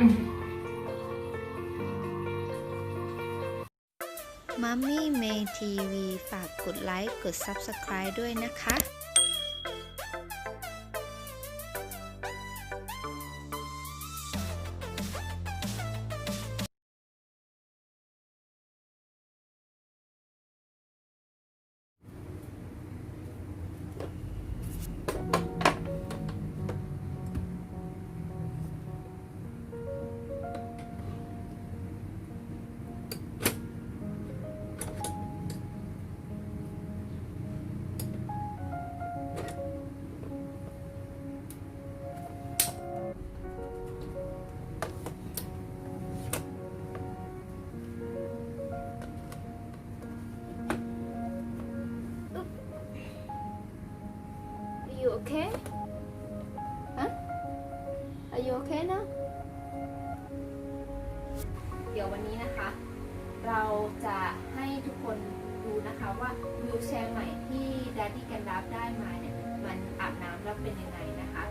มัมมี่เมทีวีฝากกดไลค์ กด Subscribe ด้วยนะคะ เดี๋ยววันนี้นะคะ เราจะให้ทุกคนดูนะคะว่าวิวแชร์ใหม่ที่ Daddy กันดับได้มาเนี่ยมันอาบน้ำแล้วเป็นยังไงนะคะ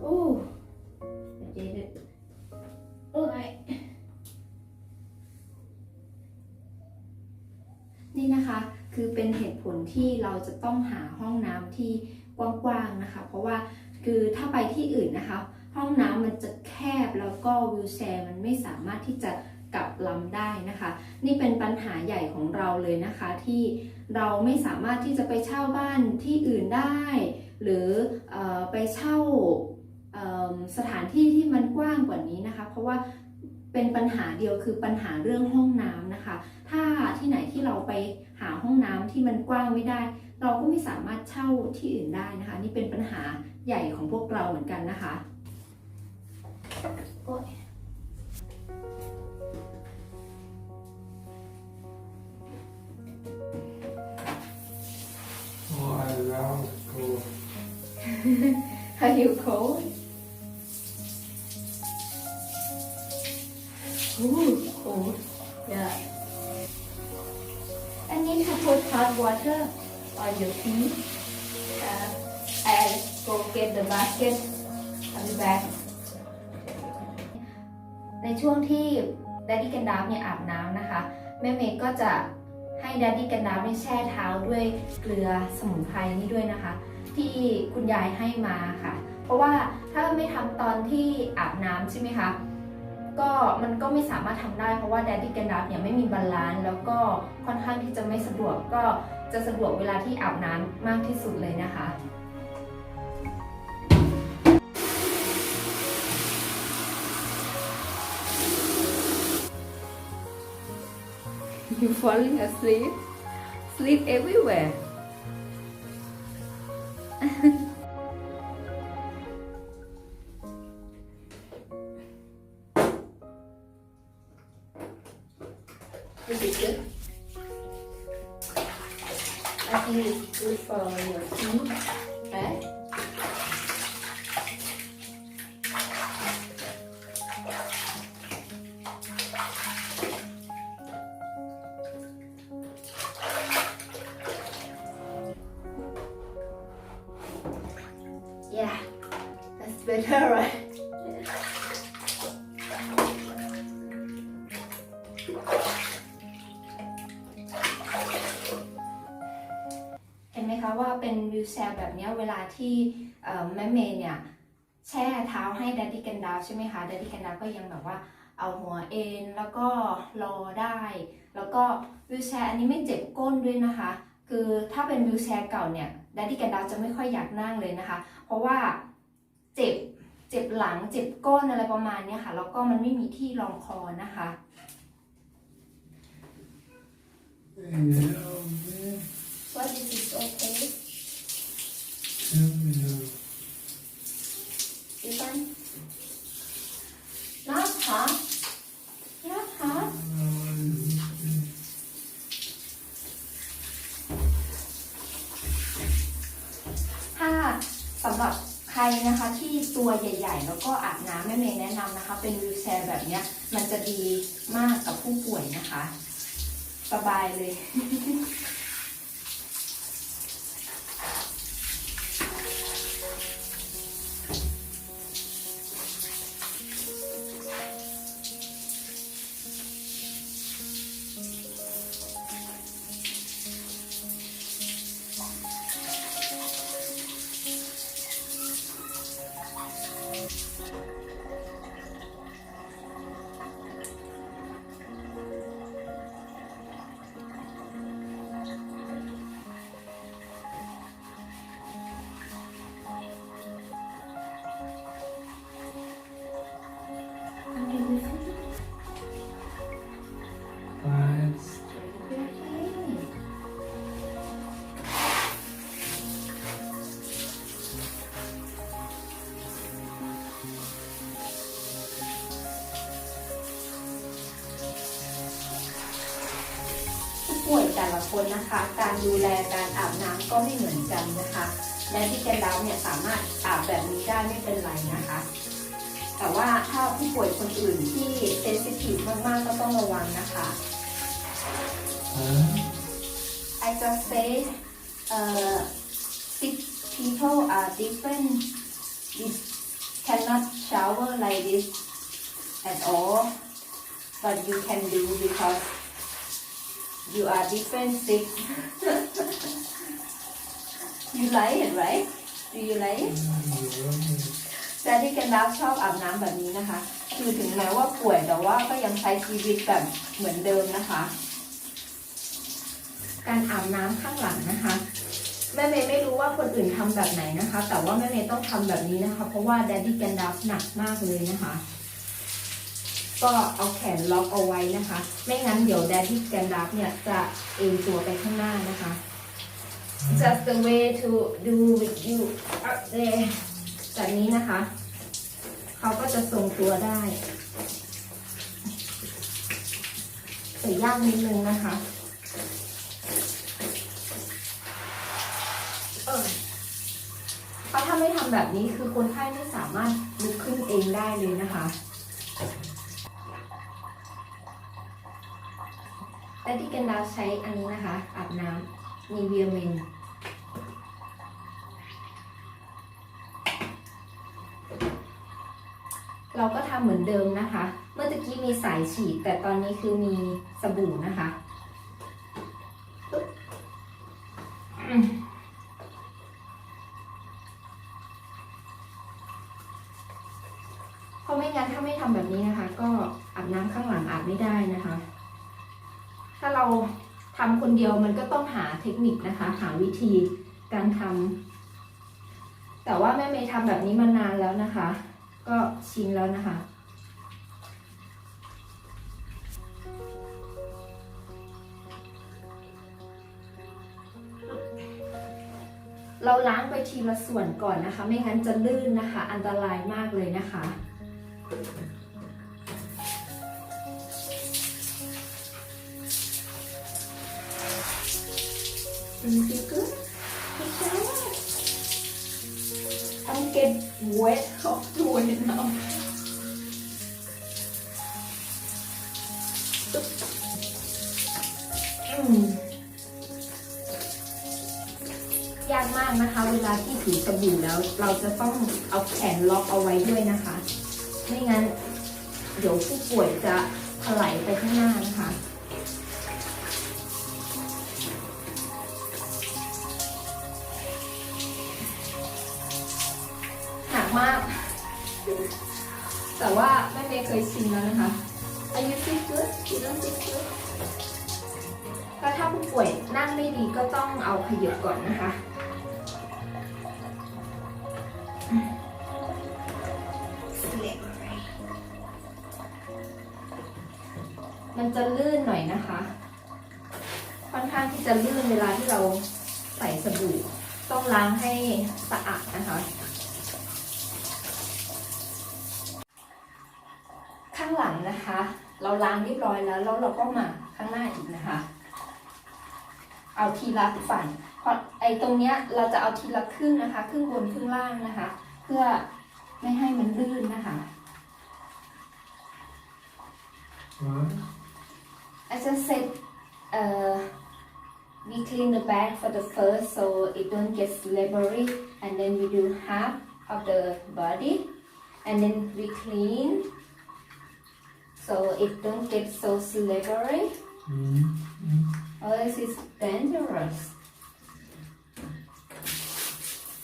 โอ้เจ๊ดึกโอ้ยนี่นะคะคือเป็นเหตุผลที่เราจะต้องหาห้องน้ำที่กว้างๆนะคะ เพราะว่าคือถ้าไปที่อื่นนะคะ ห้องน้ำมันจะแคบแล้วก็วิวแชร์มันไม่สามารถที่จะ ลับลำได้นะคะ นี่เป็นปัญหาใหญ่ของเราเลยนะคะ ที่เราไม่สามารถที่จะไปเช่าบ้านที่อื่นได้ หรืออไปเช่าสถานที่ที่มันกว้างกว่านี้นะคะ เพราะว่าเป็นปัญหาเดียวคือปัญหาเรื่องห้องน้ำนะคะ ถ้าที่ไหนที่เราไปหาห้องน้ำที่มันกว้างไม่ได้ เราก็ไม่สามารถเช่าที่อื่นได้นะคะ นี่เป็นปัญหาใหญ่ของพวกเราเหมือนกันนะคะ Are you cold? Ooh, cold. Yeah. I need to put hot water on your feet. Uh, I'll go get the basket. I'll be back. ในช่วงที่ Daddy กันดาฟเนี่ยอาบน้ำนะคะ แม่เมย์ก็จะให้ Daddy กันดาฟเนี่ยแช่เท้าด้วยเกลือสมุนไพรนี่ด้วยนะคะ ที่คุณยายให้มาค่ะ เพราะว่าถ้าไม่ทำตอนที่อาบน้ำใช่ไหมคะก็มันก็ไม่สามารถทำได้เพราะว่า Daddy กันดับเนี่ยไม่มีบาลานซ์แล้วก็ค่อนข้างที่จะไม่สะดวกก็จะสะดวกเวลาที่อาบน้ำมากที่สุดเลยนะคะ You falling asleep? Sleep everywhere. Is good? I think it's good for your teeth, mm-hmm. right? ว่าเป็นวิวแชร์แบบเนี้ยเวลาที่เอ่อแม่เมย์เนี่ยแช่เท้าให้ดัดดี้กันดาวใช่ไหมคะดัดดี้กันดาวก็ยังแบบว่าเอาหัวเอ็นแล้วก็รอได้ แล้วก็วิวแชร์อันนี้ไม่เจ็บก้นด้วยนะคะ คือถ้าเป็นวิวแชร์เก่าเนี่ยดัดดี้กันดาวจะไม่ค่อยอยากนั่งเลยนะคะ เพราะว่าเจ็บเจ็บหลังเจ็บก้นอะไรประมาณเนี้ยค่ะ แล้วก็มันไม่มีที่รองคอนะคะ Yeah, man. What is this okay Tell me now. This one Not hot Not hot ตัว ใหญ่ๆ แล้วก็อาบน้ำแม่เมย์แนะนำนะคะ เป็นวิวแชร์แบบเนี้ยมันจะดีมากกับผู้ป่วยนะคะ สบายเลย คนนะคะ การดูแลการอาบน้ำก็ไม่เหมือนกันนะคะ และที่แกนดาวเนี่ยสามารถอาบแบบนี้ได้ไม่เป็นไรนะคะ แต่ว่าถ้าผู้ป่วยคนอื่นที่เซนซิทีฟมากๆก็ต้องระวังนะคะ huh? I just say uh, sick people are different we cannot shower like this at all but you can do because you are different sick you like it right do you like it แต่ที่กันดับชอบอาบน้ำแบบนี้นะคะ คือถึงแม้ว่าป่วยแต่ว่าก็ยังใช้ชีวิตแบบเหมือนเดิมนะคะ การอาบน้ำข้างหลังนะคะ แม่เมย์ไม่รู้ว่าคนอื่นทำแบบไหนนะคะ แต่ว่าแม่เมย์ต้องทำแบบนี้นะคะ เพราะว่าแดดดี้แกนดับหนักมากเลยนะคะ ก็เอาแขนล็อกเอาไว้นะคะ ไม่งั้นเดี๋ยวแดดดี้แกนดับเนี่ยจะเอ็นตัวไปข้างหน้านะคะ just the way to do with you up there แบบนี้นะคะ เขาก็จะทรงตัวได้แต่ยากนิดนึงนะคะเออเพราะถ้าไม่ทำแบบนี้คือคนไข้ไม่สามารถลุกขึ้นเองได้เลยนะคะ แต่ที่กันดาวใช้อันนี้นะคะอาบน้ำมีเวียเมนเราก็ทำเหมือนเดิมนะคะ เมื่อตะกี้มีสายฉีดแต่ตอนนี้คือมีสบู่นะคะเพราะไม่งั้นถ้าไม่ทำแบบนี้นะคะ ก็อาบน้ำข้างหลังอาบไม่ได้นะคะ ถ้าเราทำคนเดียวมันก็ต้องหาเทคนิคนะคะ หาวิธีการทำแต่ว่าแม่เมย์ทำแบบนี้มานานแล้วนะคะ ก็ชินแล้วนะคะเราล้างไปทีละส่วนก่อนนะคะ ไม่งั้นจะลื่นนะคะ อันตรายมากเลยนะคะ Is it good? The shower? I'm get wet of doing it now. อืมยากมากนะคะ เวลาที่ถือสบู่แล้ว เราจะต้องเอาแขนล็อกเอาไว้ด้วยนะคะ ไม่งั้น เดี๋ยวผู้ป่วยจะถลายไปข้างหน้านะคะ ก่อนนะคะ มันจะลื่นหน่อยนะคะ ค่อนข้างที่จะลื่นเวลาที่เราใส่สบู่ต้องล้างให้สะอาดนะคะ ข้างหลังนะคะ เราล้างเรียบร้อยแล้วแล้วเราก็มาข้างหน้าอีกนะคะ เอาทีละฝั่งเพราะ ไอ้ตรงเนี้ยเราจะเอาทีละครึ่งนะคะ ครึ่งบนครึ่งล่างนะคะ เพื่อไม่ให้มันลื่นนะคะ Right. As I said uh, we clean the bag for the first so it don't get slippery and then we do half of the body and then we clean so it don't get so slippery Mm. Mm. Otherwise it's dangerous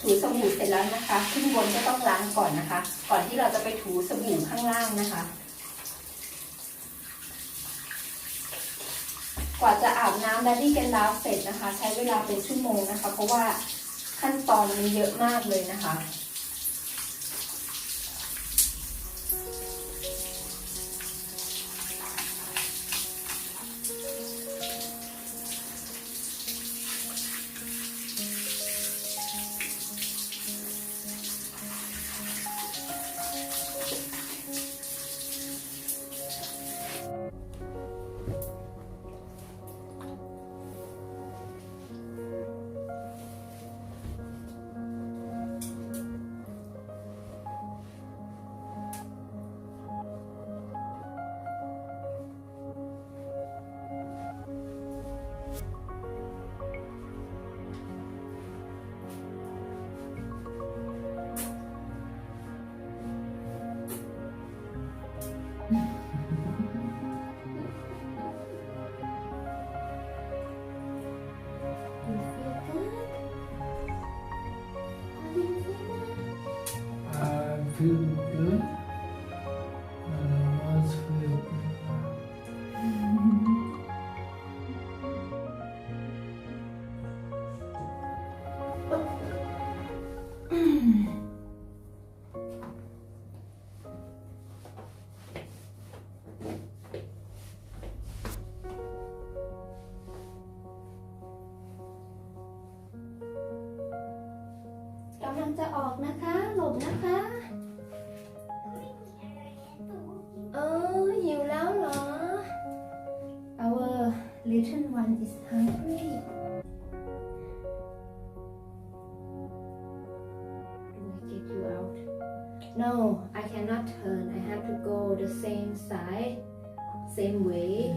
ถูสบู่เสร็จแล้วนะคะ ขึ้นบนก็ต้องล้างก่อนนะคะ ก่อนที่เราจะไปถูสบู่ข้างล่างนะคะ กว่าจะอาบน้ำและที่กันลางเสร็จนะคะ ใช้เวลาเป็นชั่วโมงนะคะ เพราะว่าขั้นตอนมันเยอะมากเลยนะคะ I little one is hungry Do I get you out? No, I cannot turn. I have to go the same side, same way.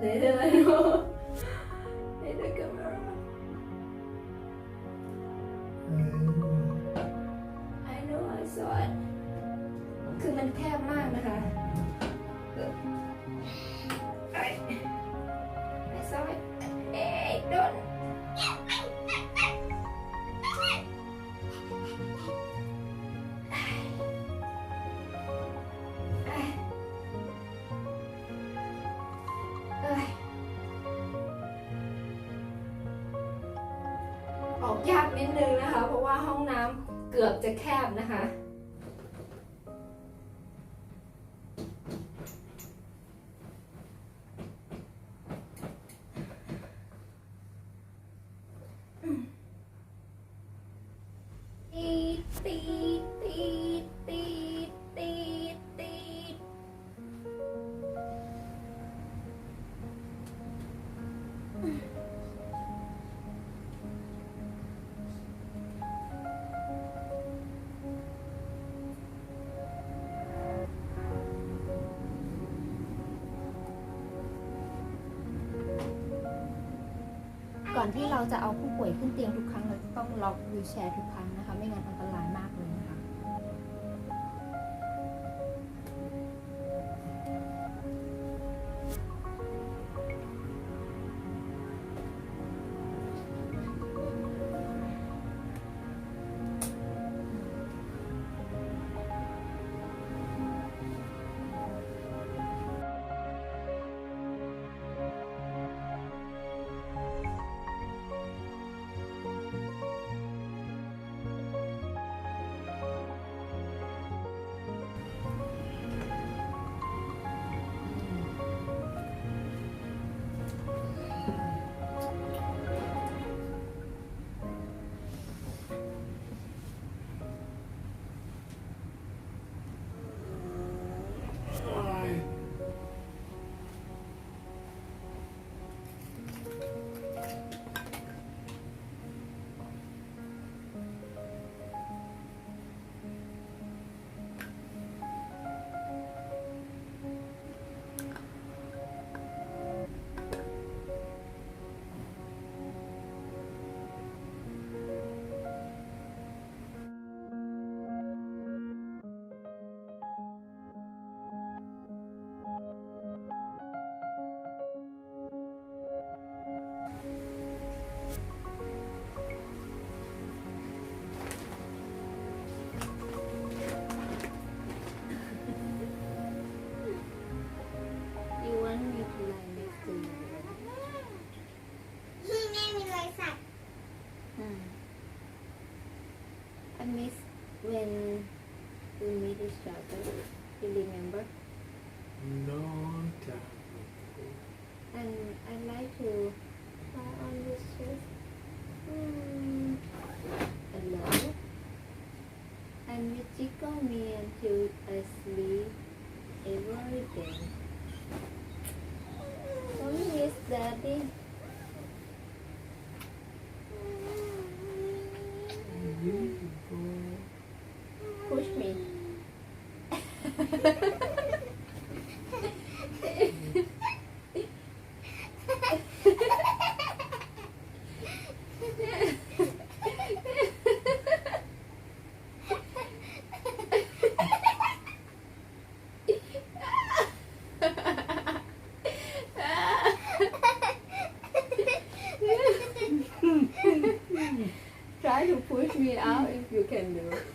Little, I know. Little camera. Mm. I know I saw it คือมันแคบมากนะคะ ก่อนที่เราจะเอาผู้ป่วยขึ้นเตียงทุกครั้งเราต้องล็อกวีแชร์ทุกครั้งนะคะ ไม่งั้นอันตราย me until I sleep every day.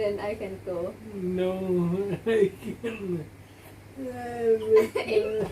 Then I can go. No, I can. I